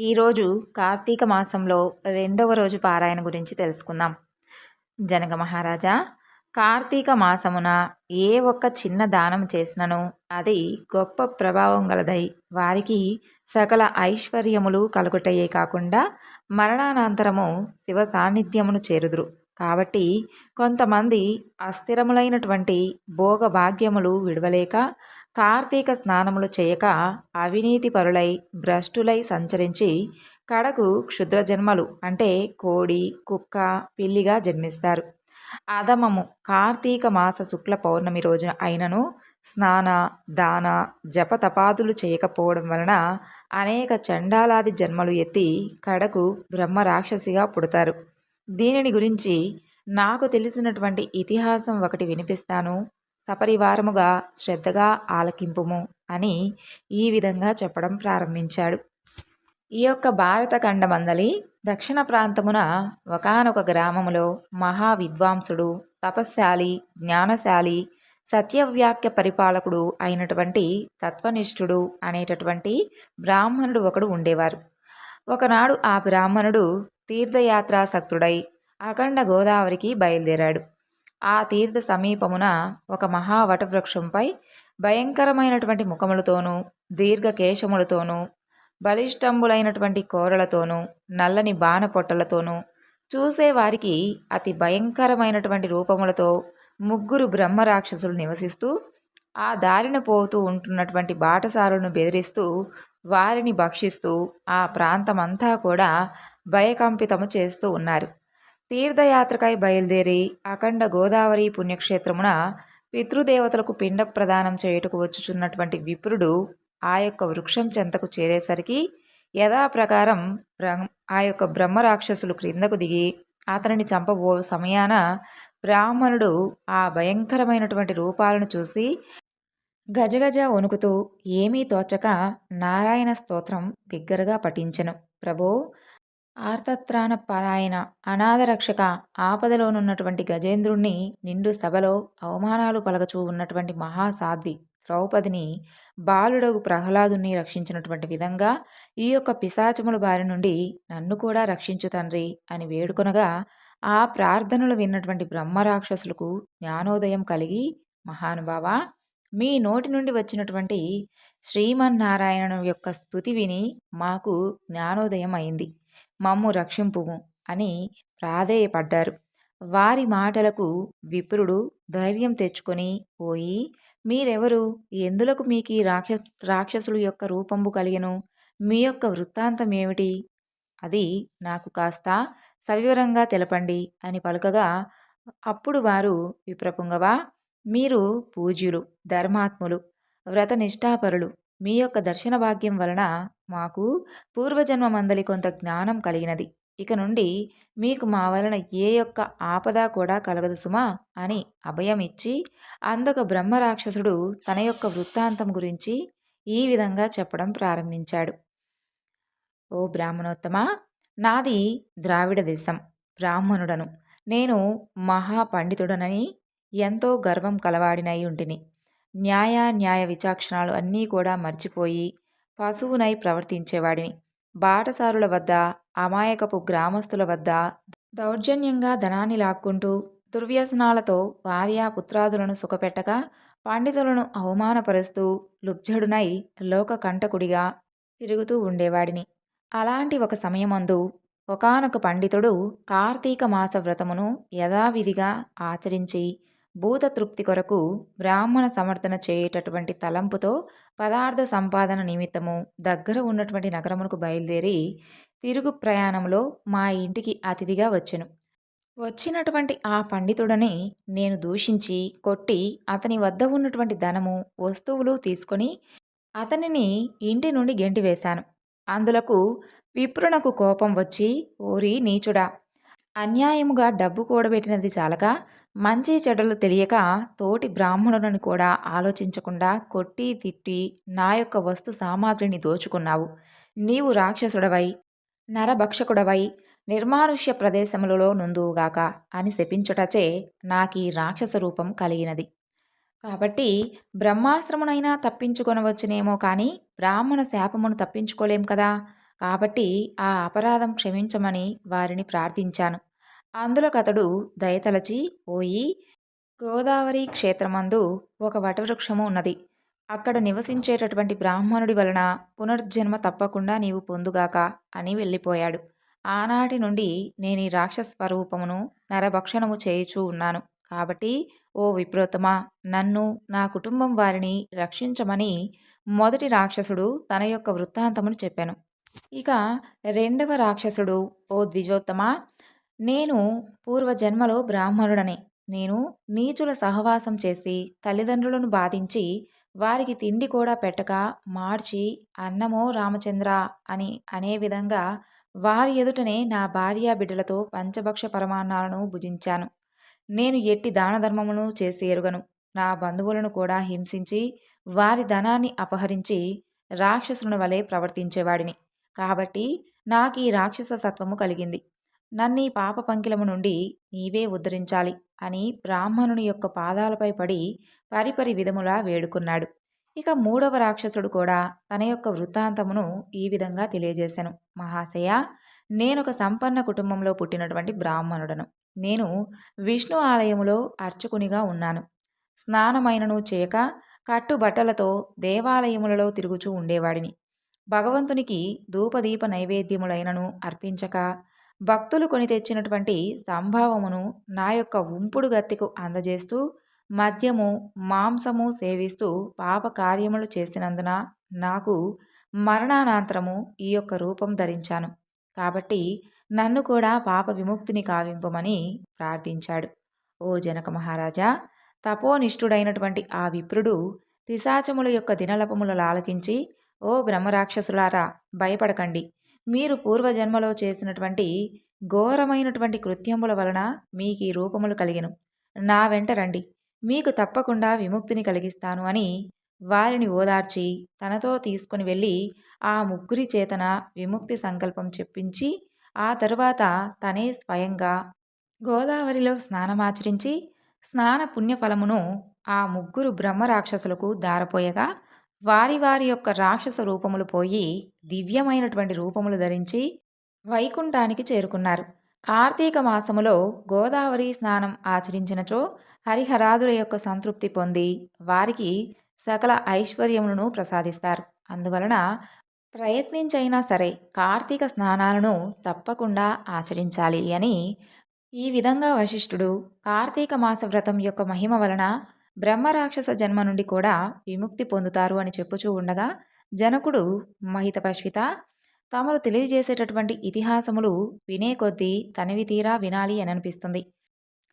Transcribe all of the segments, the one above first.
ఈరోజు కార్తీక మాసంలో రెండవ రోజు పారాయణ గురించి తెలుసుకుందాం. జనక మహారాజా కార్తీక మాసమున ఏ ఒక్క చిన్న దానం చేసినను అది గొప్ప ప్రభావం గలదై వారికి సకల ఐశ్వర్యములు కలుగుటయే కాకుండా మరణానంతరము శివ సాన్నిధ్యమును చేరుదురు. కాబట్టి కొంతమంది అస్థిరములైనటువంటి భోగభాగ్యములు విడవలేక కార్తీక స్నానములు చేయక అవినీతి పరులై భ్రష్టులై సంచరించి కడకు క్షుద్ర జన్మలు అంటే కోడి కుక్క పిల్లిగా జన్మిస్తారు. అధమము కార్తీక మాస శుక్ల పౌర్ణమి రోజున అయినను స్నాన దాన జపతపాదులు చేయకపోవడం వలన అనేక చండాలాది జన్మలు ఎత్తి కడకు బ్రహ్మ రాక్షసిగా పుడతారు. దీనిని గురించి నాకు తెలిసినటువంటి ఇతిహాసం ఒకటి వినిపిస్తాను. సపరివారముగా శ్రద్ధగా ఆలకింపుము అని ఈ విధంగా చెప్పడం ప్రారంభించాడు. ఈ యొక్క భారత ఖండమందలి దక్షిణ ప్రాంతమున ఒకనొక గ్రామములో మహా విద్వాంసుడు తపశ్శాలి జ్ఞానశాలి సత్యవ్యాఖ్య పరిపాలకుడు అయినటువంటి తత్వనిష్ఠుడు అనేటటువంటి బ్రాహ్మణుడు ఒకడు ఉండేవారు. ఒకనాడు ఆ బ్రాహ్మణుడు తీర్థయాత్రాసక్తుడై అఖండ గోదావరికి బయలుదేరాడు. ఆ తీర్థ సమీపమున ఒక మహావటవృక్షంపై భయంకరమైనటువంటి ముఖములతోనూ దీర్ఘకేశములతోనూ బలిష్టంబులైనటువంటి కోరలతోనూ నల్లని బాణపొట్టలతోనూ చూసేవారికి అతి భయంకరమైనటువంటి రూపములతో ముగ్గురు బ్రహ్మరాక్షసులు నివసిస్తూ ఆ దారిన పోతూ ఉంటున్నటువంటి బాటసారులను బెదిరిస్తూ వారిని భక్షిస్తూ ఆ ప్రాంతమంతా కూడా భయకంపితము చేస్తూ ఉన్నారు. తీర్థయాత్రకై బయలుదేరి అఖండ గోదావరి పుణ్యక్షేత్రమున పితృదేవతలకు పిండ ప్రదానం చేయుటకు వచ్చుచున్నటువంటి విప్రుడు ఆ యొక్క వృక్షం చెంతకు చేరేసరికి యథాప్రకారం ఆ యొక్క బ్రహ్మరాక్షసులు క్రిందకు దిగి అతనిని చంపబో సమయాన బ్రాహ్మణుడు ఆ భయంకరమైనటువంటి రూపాలను చూసి గజగజ వణుకుతూ ఏమీ తోచక నారాయణ స్తోత్రం బిగ్గరగా పఠించెను. ప్రభో ఆర్తత్రాణ పరాయణ అనాథరక్షక ఆపదలోనున్నటువంటి గజేంద్రుణ్ణి నిండు సభలో అవమానాలు పలకచూ ఉన్నటువంటి మహాసాధ్వి ద్రౌపదిని బాలుడగు ప్రహ్లాదుని రక్షించినటువంటి విధంగా ఈ యొక్క పిశాచముల బారి నుండి నన్ను కూడా రక్షించు తండ్రి అని వేడుకొనగా ఆ ప్రార్థనలు విన్నటువంటి బ్రహ్మరాక్షసులకు జ్ఞానోదయం కలిగి మహానుభావ మీ నోటి నుండి వచ్చినటువంటి శ్రీమన్నారాయణ యొక్క స్థుతి విని మాకు జ్ఞానోదయం అయింది. మమ్ము రక్షింపుము అని ప్రాధేయపడ్డారు. వారి మాటలకు విప్రుడు ధైర్యం తెచ్చుకొని పోయి మీరెవరు? ఎందులకు మీకు ఈ రాక్ష రాక్షసుల యొక్క రూపంబు కలిగను? మీ యొక్క వృత్తాంతం ఏమిటి అది నాకు కాస్త సవివరంగా తెలపండి అని పలుకగా అప్పుడు వారు విప్రపుంగవా? మీరు పూజ్యులు ధర్మాత్ములు వ్రత నిష్ఠాపరులు మీ యొక్క దర్శన భాగ్యం వలన మాకు పూర్వజన్మ మందలి కొంత జ్ఞానం కలిగినది. ఇక నుండి మీకు మా వలన ఏ యొక్క ఆపద కూడా కలగదు సుమా అని అభయం ఇచ్చి అందొక బ్రహ్మరాక్షసుడు తన యొక్క వృత్తాంతం గురించి ఈ విధంగా చెప్పడం ప్రారంభించాడు. ఓ బ్రాహ్మణోత్తమ నాది ద్రావిడ దేశం బ్రాహ్మణుడను. నేను మహాపండితుడనని ఎంతో గర్వం కలవాడినై ఉంటిని. న్యాయ న్యాయ విచాక్షణాలు అన్నీ కూడా మర్చిపోయి పశువునై ప్రవర్తించేవాడిని. బాటసారుల వద్ద అమాయకపు గ్రామస్తుల వద్ద దౌర్జన్యంగా ధనాన్ని లాక్కుంటూ దుర్వ్యసనాలతో భార్యా పుత్రాదులను సుఖపెట్టగా పండితులను అవమానపరుస్తూ లుబ్జడునై లోక కంటకుడిగా తిరుగుతూ ఉండేవాడిని. అలాంటి ఒక సమయమందు ఒకనొక పండితుడు కార్తీక మాస వ్రతమును యథావిధిగా ఆచరించి భూతతృప్తి కొరకు బ్రాహ్మణ సమర్థన చేయటటువంటి తలంపుతో పదార్థ సంపాదన నిమిత్తము దగ్గర ఉన్నటువంటి నగరమునకు బయలుదేరి తిరుగు ప్రయాణంలో మా ఇంటికి అతిథిగా వచ్చెను. వచ్చినటువంటి ఆ పండితుడని నేను దూషించి కొట్టి అతని వద్ద ఉన్నటువంటి ధనము వస్తువులు తీసుకొని అతనిని ఇంటి నుండి గెంటివేశాను అందులకు విప్రునకు కోపం వచ్చి ఓరి నీచుడా అన్యాయముగా డబ్బు కూడబెట్టినది చాలక మంచి చెడులు తెలియక తోటి బ్రాహ్మణులను కూడా ఆలోచించకుండా కొట్టి తిట్టి నా యొక్క వస్తు సామాగ్రిని దోచుకున్నావు. నీవు రాక్షసుడవై నరభక్షకుడవై నిర్మానుష్య ప్రదేశములలో నుందువుగాక అని శపించుటచే నాకీ రాక్షస రూపం కలిగినది. కాబట్టి బ్రహ్మాశ్రమునైనా తప్పించుకొనవచ్చునేమో కానీ బ్రాహ్మణ శాపమును తప్పించుకోలేం కదా? కాబట్టి ఆ అపరాధం క్షమించమని వారిని ప్రార్థించాను. అందులోకతడు దయతలచి పోయి గోదావరి క్షేత్రమందు ఒక వటవృక్షము ఉన్నది. అక్కడ నివసించేటటువంటి బ్రాహ్మణుడి వలన పునర్జన్మ తప్పకుండా నీవు పొందుగాక అని వెళ్ళిపోయాడు. ఆనాటి నుండి నేను ఈ రాక్షస స్వరూపమును నరభక్షణము చేయుచూ ఉన్నాను. కాబట్టి ఓ విప్రోత్తమ నన్ను నా కుటుంబం వారిని రక్షించమని మొదటి రాక్షసుడు తన యొక్క వృత్తాంతమును చెప్పాను. ఇక రెండవ రాక్షసుడు ఓ ద్విజోత్తమ నేను పూర్వజన్మలో బ్రాహ్మణుడని. నేను నీచుల సహవాసం చేసి తల్లిదండ్రులను బాధించి వారికి తిండి కూడా పెట్టక మార్చి అన్నమో రామచంద్ర అని అనే విధంగా వారి ఎదుటనే నా భార్య బిడ్డలతో పంచభక్ష పరమాన్నాలను భుజించాను. నేను ఎట్టి దాన ధర్మమును చేసి ఎరుగను. నా బంధువులను కూడా హింసించి వారి ధనాన్ని అపహరించి రాక్షసుని వలె ప్రవర్తించేవాడిని. కాబట్టి నాకు ఈ రాక్షస సత్వము కలిగింది. నన్నీ పాప పంకిలము నుండి నీవే ఉద్ధరించాలి అని బ్రాహ్మణుని యొక్క పాదాలపై పడి పరిపరి విధములా వేడుకున్నాడు. ఇక మూడవ రాక్షసుడు కూడా తన యొక్క వృత్తాంతమును ఈ విధంగా తెలియజేశాను మహాశయ నేనొక సంపన్న కుటుంబంలో పుట్టినటువంటి బ్రాహ్మణుడను. నేను విష్ణు ఆలయములో అర్చకునిగా ఉన్నాను. స్నానమైనను చేయక కట్టుబట్టలతో దేవాలయములలో తిరుగుచూ ఉండేవాడిని. భగవంతునికి ధూపదీప నైవేద్యములైనను అర్పించక భక్తులు కొని తెచ్చినటువంటి సంభావమును నా యొక్క ఉంపుడు గత్తికు అందజేస్తూ మద్యము మాంసము సేవిస్తూ పాప కార్యములు చేసినందున నాకు మరణానంతరము ఈ యొక్క రూపం ధరించాను. కాబట్టి నన్ను కూడా పాప విముక్తిని కావింపమని ప్రార్థించాడు. ఓ జనక మహారాజా తపోనిష్ఠుడైనటువంటి ఆ విప్రుడు పిశాచముల యొక్క దినలపములు లాలకించి ఓ బ్రహ్మరాక్షసులారా భయపడకండి. మీరు పూర్వజన్మలో చేసినటువంటి ఘోరమైనటువంటి కృత్యముల వలన మీకు ఈ రూపములు కలిగిను. నా వెంట రండి. మీకు తప్పకుండా విముక్తిని కలిగిస్తాను అని వారిని ఓదార్చి తనతో తీసుకుని వెళ్ళి ఆ ముగ్గురి చేతన విముక్తి సంకల్పం చెప్పించి ఆ తరువాత తనే స్వయంగా గోదావరిలో స్నానమాచరించి స్నాన పుణ్యఫలమును ఆ ముగ్గురు బ్రహ్మ రాక్షసులకు దారపోయగా వారి వారి యొక్క రాక్షస రూపములు పోయి దివ్యమైనటువంటి రూపములు ధరించి వైకుంఠానికి చేరుకున్నారు. కార్తీక మాసములో గోదావరి స్నానం ఆచరించినచో హరిహరాదుల యొక్క సంతృప్తి పొంది వారికి సకల ఐశ్వర్యములను ప్రసాదిస్తారు. అందువలన ప్రయత్నించైనా సరే కార్తీక స్నానాలను తప్పకుండా ఆచరించాలి అని ఈ విధంగా వశిష్ఠుడు కార్తీక మాస వ్రతం యొక్క మహిమ వలన బ్రహ్మరాక్షస జన్మ నుండి కూడా విముక్తి పొందుతారు అని చెప్పుచూ ఉండగా జనకుడు మహిత పశ్విత తమరు తెలియజేసేటటువంటి ఇతిహాసములు వినే కొద్దీ తనివి తీరా వినాలి అని అనిపిస్తుంది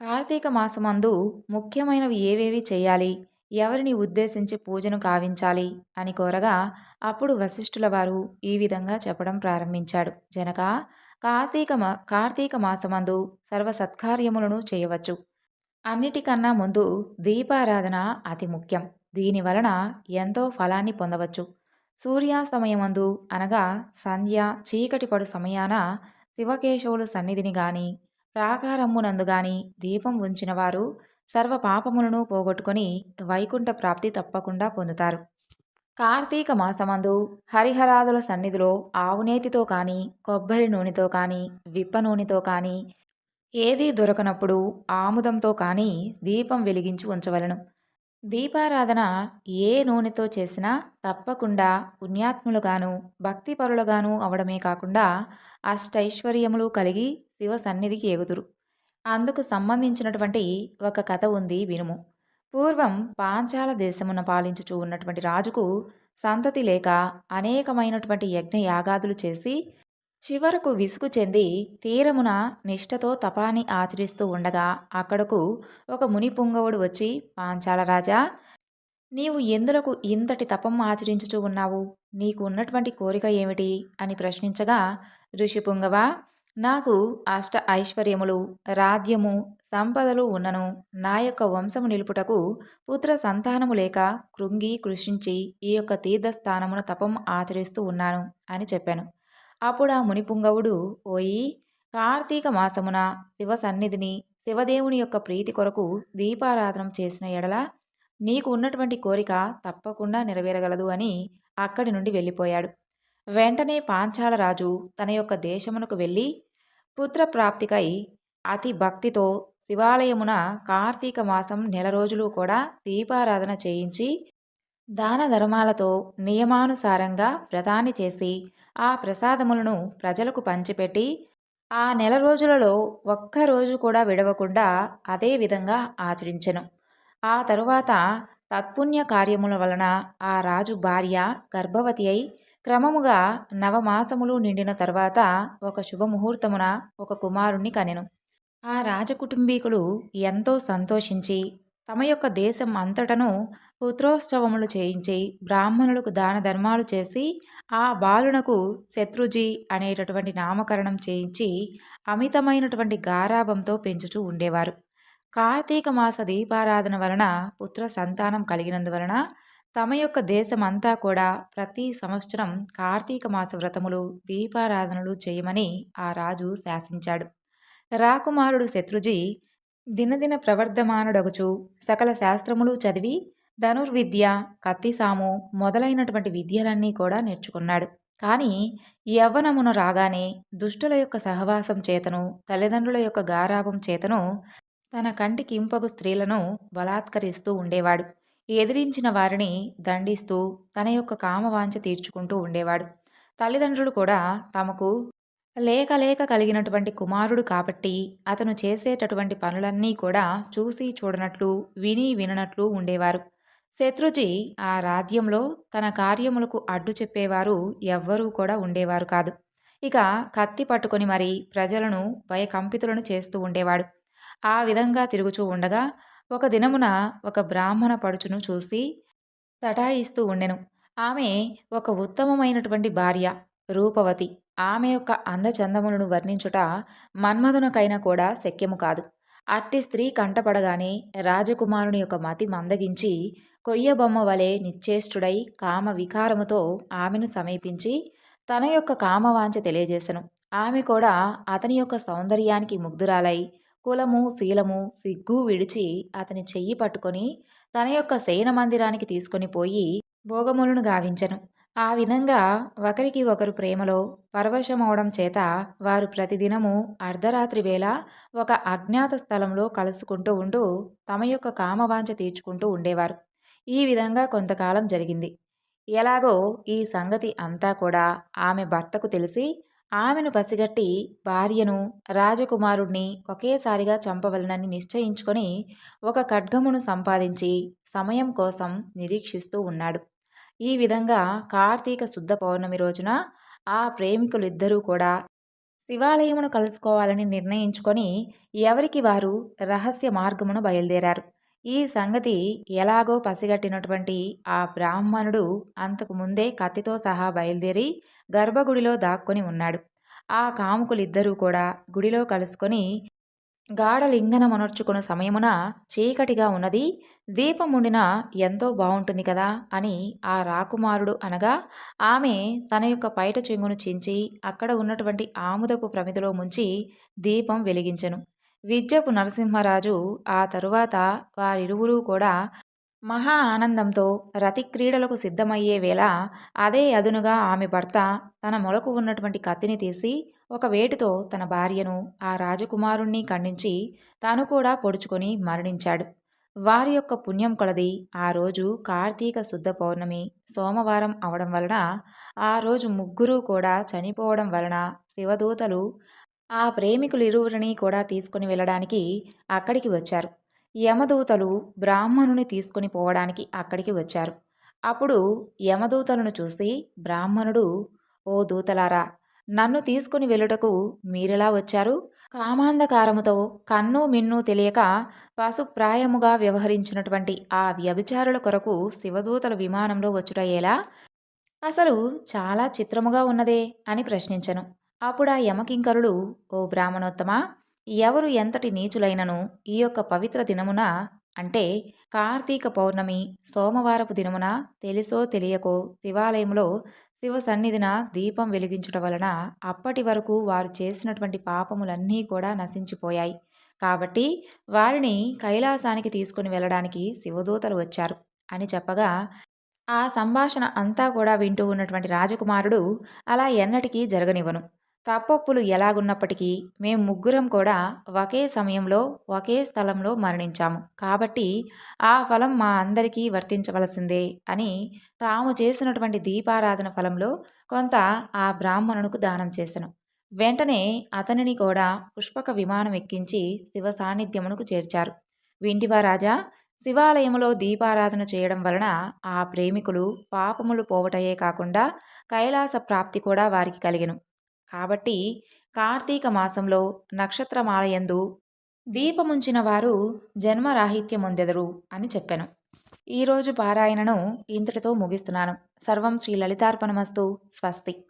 కార్తీక మాసమందు ముఖ్యమైనవి ఏవేవి చేయాలి? ఎవరిని ఉద్దేశించి పూజను కావించాలి? అని కోరగా అప్పుడు వశిష్ఠుల వారు ఈ విధంగా చెప్పడం ప్రారంభించాడు. జనక కార్తీక మా కార్తీక మాసమందు సర్వ సత్కార్యములను చేయవచ్చు. అన్నిటికన్నా ముందు దీపారాధన అతి ముఖ్యం. దీని వలన ఎంతో ఫలాన్ని పొందవచ్చు. సూర్యాస్తమయమందు అనగా సంధ్య చీకటి పడు సమయాన శివకేశవులు సన్నిధిని గాని ప్రాకారమ్మునందు గాని దీపం ఉంచిన వారు సర్వ పాపములను పోగొట్టుకొని వైకుంఠ ప్రాప్తి తప్పకుండా పొందుతారు. కార్తీక మాసమందు హరిహరాదుల సన్నిధిలో ఆవునేతితో కానీ కొబ్బరి నూనెతో కానీ విప్ప నూనెతో కానీ ఏదీ దొరకనప్పుడు ఆముదంతో కానీ దీపం వెలిగించి ఉంచవలను. దీపారాధన ఏ నూనెతో చేసినా తప్పకుండా పుణ్యాత్ములుగాను భక్తిపరులుగాను అవడమే కాకుండా అష్టైశ్వర్యములు కలిగి శివ సన్నిధికి ఎగుదురు. అందుకు సంబంధించినటువంటి ఒక కథ ఉంది వినుము. పూర్వం పాంచాల దేశమున పాలించుచూ ఉన్నటువంటి రాజుకు సంతతి లేక అనేకమైనటువంటి యజ్ఞ యాగాదులు చేసి చివరకు విసుగు చెంది తీరమున నిష్ఠతో తపాని ఆచరిస్తూ ఉండగా అక్కడకు ఒక ముని పుంగవుడు వచ్చి పాంచాల రాజా నీవు ఎందులకు ఇంతటి తపం ఆచరించుచూ ఉన్నావు? నీకు ఉన్నటువంటి కోరిక ఏమిటి? అని ప్రశ్నించగా ఋషి పుంగవ నాకు అష్ట ఐశ్వర్యములు రాజ్యము సంపదలు ఉన్నను. నా యొక్క వంశము నిలుపుటకు పుత్ర సంతానము లేక కృంగి కృషించి ఈ యొక్క తీర్థస్థానమున తపం ఆచరిస్తూ ఉన్నాను అని చెప్పాను. అప్పుడు ఆ మునిపుంగవుడు ఓయి కార్తీక మాసమున శివ సన్నిధిని శివదేవుని యొక్క ప్రీతి కొరకు దీపారాధనం చేసిన ఎడల నీకు ఉన్నటువంటి కోరిక తప్పకుండా నెరవేరగలదు అని అక్కడి నుండి వెళ్ళిపోయాడు. వెంటనే పాంచాల రాజు తన యొక్క దేశమునకు వెళ్ళి పుత్రప్రాప్తికై అతి భక్తితో శివాలయమున కార్తీక మాసం నెల రోజులు కూడా దీపారాధన చేయించి దాన ధర్మాలతో నియమానుసారంగా వ్రతాన్ని చేసి ఆ ప్రసాదములను ప్రజలకు పంచిపెట్టి ఆ నెల రోజులలో ఒక్క రోజు కూడా విడవకుండా అదే విధంగా ఆచరించెను. ఆ తరువాత తత్పుణ్య కార్యముల వలన ఆ రాజు భార్య గర్భవతి అయి క్రమముగా నవమాసములు నిండిన తర్వాత ఒక శుభముహూర్తమున ఒక కుమారుణ్ణి కనెను. ఆ రాజకుటుంబీకులు ఎంతో సంతోషించి తమ యొక్క దేశం అంతటను పుత్రోత్సవములు చేయించి బ్రాహ్మణులకు దాన ధర్మాలు చేసి ఆ బాలునకు శత్రుజీ అనేటటువంటి నామకరణం చేయించి అమితమైనటువంటి గారాభంతో పెంచుతూ ఉండేవారు. కార్తీక మాస దీపారాధన వలన పుత్ర సంతానం కలిగినందువలన తమ యొక్క దేశమంతా కూడా ప్రతి సంవత్సరం కార్తీక మాస వ్రతములు దీపారాధనలు చేయమని ఆ రాజు శాసించాడు. రాకుమారుడు శత్రుజీ దినదిన ప్రవర్ధమానుడగుచు సకల శాస్త్రములు చదివి ధనుర్విద్య కత్తిసాము మొదలైనటువంటి విద్యలన్నీ కూడా నేర్చుకున్నాడు. కానీ యవ్వనమును రాగానే దుష్టుల యొక్క సహవాసం చేతను తల్లిదండ్రుల యొక్క గారాభం చేతను తన కంటికి ఇంపగు స్త్రీలను బలాత్కరిస్తూ ఉండేవాడు. ఎదిరించిన వారిని దండిస్తూ తన యొక్క కామవాంఛ తీర్చుకుంటూ ఉండేవాడు. తల్లిదండ్రులు కూడా తమకు లేక లేక కలిగినటువంటి కుమారుడు కాబట్టి అతను చేసేటటువంటి పనులన్నీ కూడా చూసి చూడనట్లు విని విననట్లు ఉండేవారు. శత్రుజీ ఆ రాజ్యంలో తన కార్యములకు అడ్డు చెప్పేవారు ఎవ్వరూ కూడా ఉండేవారు కాదు. ఇక కత్తి పట్టుకొని మరి ప్రజలను భయకంపితులను చేస్తూ ఉండేవాడు. ఆ విధంగా తిరుగుచూ ఉండగా ఒక దినమున ఒక బ్రాహ్మణ పడుచును చూసి తటాయిస్తూ ఉండెను. ఆమె ఒక ఉత్తమమైనటువంటి భార్య రూపవతి. ఆమె యొక్క అందచందములను వర్ణించుట మన్మధునకైనా కూడా శక్యము కాదు. అట్టి స్త్రీ కంటపడగానే రాజకుమారుని యొక్క మతి మందగించి కొయ్యబొమ్మ వలె నిశ్చేష్టుడై కామ వికారముతో ఆమెను సమీపించి తన యొక్క కామవాంఛ తెలియజేశను ఆమె కూడా అతని యొక్క సౌందర్యానికి ముగ్ధురాలై కులము శీలము సిగ్గు విడిచి అతని చెయ్యి పట్టుకొని తన యొక్క శయన మందిరానికి తీసుకొని పోయి భోగములను గావించను. ఆ విధంగా ఒకరికి ఒకరు ప్రేమలో పరవశమవడం చేత వారు ప్రతిదినము అర్ధరాత్రి వేళ ఒక అజ్ఞాత స్థలంలో కలుసుకుంటూ ఉంటూ తమ యొక్క కామవాంఛ తీర్చుకుంటూ ఉండేవారు. ఈ విధంగా కొంతకాలం జరిగింది. ఎలాగో ఈ సంగతి అంతా కూడా ఆమె భర్తకు తెలిసి ఆమెను పసిగట్టి భార్యను రాజకుమారుణ్ణి ఒకేసారిగా చంపవలనని నిశ్చయించుకొని ఒక ఖడ్గమును సంపాదించి సమయం కోసం నిరీక్షిస్తూ ఉన్నాడు. ఈ విధంగా కార్తీక శుద్ధ పౌర్ణమి రోజున ఆ ప్రేమికులిద్దరూ కూడా శివాలయమును కలుసుకోవాలని నిర్ణయించుకొని ఎవరికి వారు రహస్య మార్గమును బయలుదేరారు. ఈ సంగతి ఎలాగో పసిగట్టినటువంటి ఆ బ్రాహ్మణుడు అంతకు ముందే కత్తితో సహా బయలుదేరి గర్భగుడిలో దాక్కుని ఉన్నాడు. ఆ కాముకులిద్దరూ కూడా గుడిలో కలుసుకొని గాఢలింగనమనర్చుకున్న సమయమున చీకటిగా ఉన్నది దీపం ఉండిన ఎంతో బాగుంటుంది కదా అని ఆ రాకుమారుడు అనగా ఆమె తన యొక్క పైట చెంగును చించి అక్కడ ఉన్నటువంటి ఆముదపు ప్రమిదలో ముంచి దీపం వెలిగించెను. విద్యపు నరసింహరాజు ఆ తరువాత వారిరువురూ కూడా మహా ఆనందంతో రతిక్రీడలకు సిద్ధమయ్యే వేళ అదే అదునుగా ఆమె భర్త తన మొలకు ఉన్నటువంటి కత్తిని తీసి ఒక వేటుతో తన భార్యను ఆ రాజకుమారుణ్ణి ఖండించి తాను కూడా పొడుచుకొని మరణించాడు. వారి యొక్క పుణ్యం కొలది ఆ రోజు కార్తీక శుద్ధ పౌర్ణమి సోమవారం అవడం వలన ఆ రోజు ముగ్గురు కూడా చనిపోవడం వలన శివదూతలు ఆ ప్రేమికులు ఇరువురిని కూడా తీసుకుని వెళ్ళడానికి అక్కడికి వచ్చారు. యమదూతలు బ్రాహ్మణుని తీసుకుని పోవడానికి అక్కడికి వచ్చారు. అప్పుడు యమదూతలను చూసి బ్రాహ్మణుడు ఓ దూతలారా నన్ను తీసుకుని వెళ్ళుటకు మీరెలా వచ్చారు? కామాంధకారముతో కన్ను మిన్ను తెలియక పశుప్రాయముగా వ్యవహరించినటువంటి ఆ వ్యభిచారుల కొరకు శివదూతల విమానంలో వచ్చుట ఎలా? అసలు చాలా చిత్రముగా ఉన్నదే? అని ప్రశ్నించను. అప్పుడు ఆ యమకింకరుడు ఓ బ్రాహ్మణోత్తమ ఎవరు ఎంతటి నీచులైనను ఈ యొక్క పవిత్ర దినమున అంటే కార్తీక పౌర్ణమి సోమవారపు దినమున తెలిసో తెలియకో శివాలయంలో శివ సన్నిధిన దీపం వెలిగించుట వలన అప్పటి వరకు వారు చేసినటువంటి పాపములన్నీ కూడా నశించిపోయాయి. కాబట్టి వారిని కైలాసానికి తీసుకుని వెళ్ళడానికి శివదూతలు వచ్చారు. అని చెప్పగా ఆ సంభాషణ అంతా కూడా వింటూ ఉన్నటువంటి రాజకుమారుడు అలా ఎన్నటికీ జరగనివ్వను. తప్పొప్పులు ఎలాగున్నప్పటికీ మేము ముగ్గురం కూడా ఒకే సమయంలో ఒకే స్థలంలో మరణించాము. కాబట్టి ఆ ఫలం మా అందరికీ వర్తించవలసిందే అని తాము చేసినటువంటి దీపారాధన ఫలంలో కొంత ఆ బ్రాహ్మణునికి దానం చేశాను వెంటనే అతనిని కూడా పుష్పక విమానం ఎక్కించి శివ సాన్నిధ్యమునకు చేర్చారు. వింటివా రాజా శివాలయములో దీపారాధన చేయడం వలన ఆ ప్రేమికులు పాపములు పోవటయే కాకుండా కైలాస ప్రాప్తి కూడా వారికి కలిగెను. కాబట్టి కార్తీక మాసంలో నక్షత్రమాలయందు దీపముంచిన వారు జన్మరాహిత్యమొందెదరు అని చెప్పాను. ఈరోజు పారాయణను ఇంతటితో ముగిస్తున్నాను. సర్వం శ్రీ లలితార్పణమస్తు. స్వస్తి.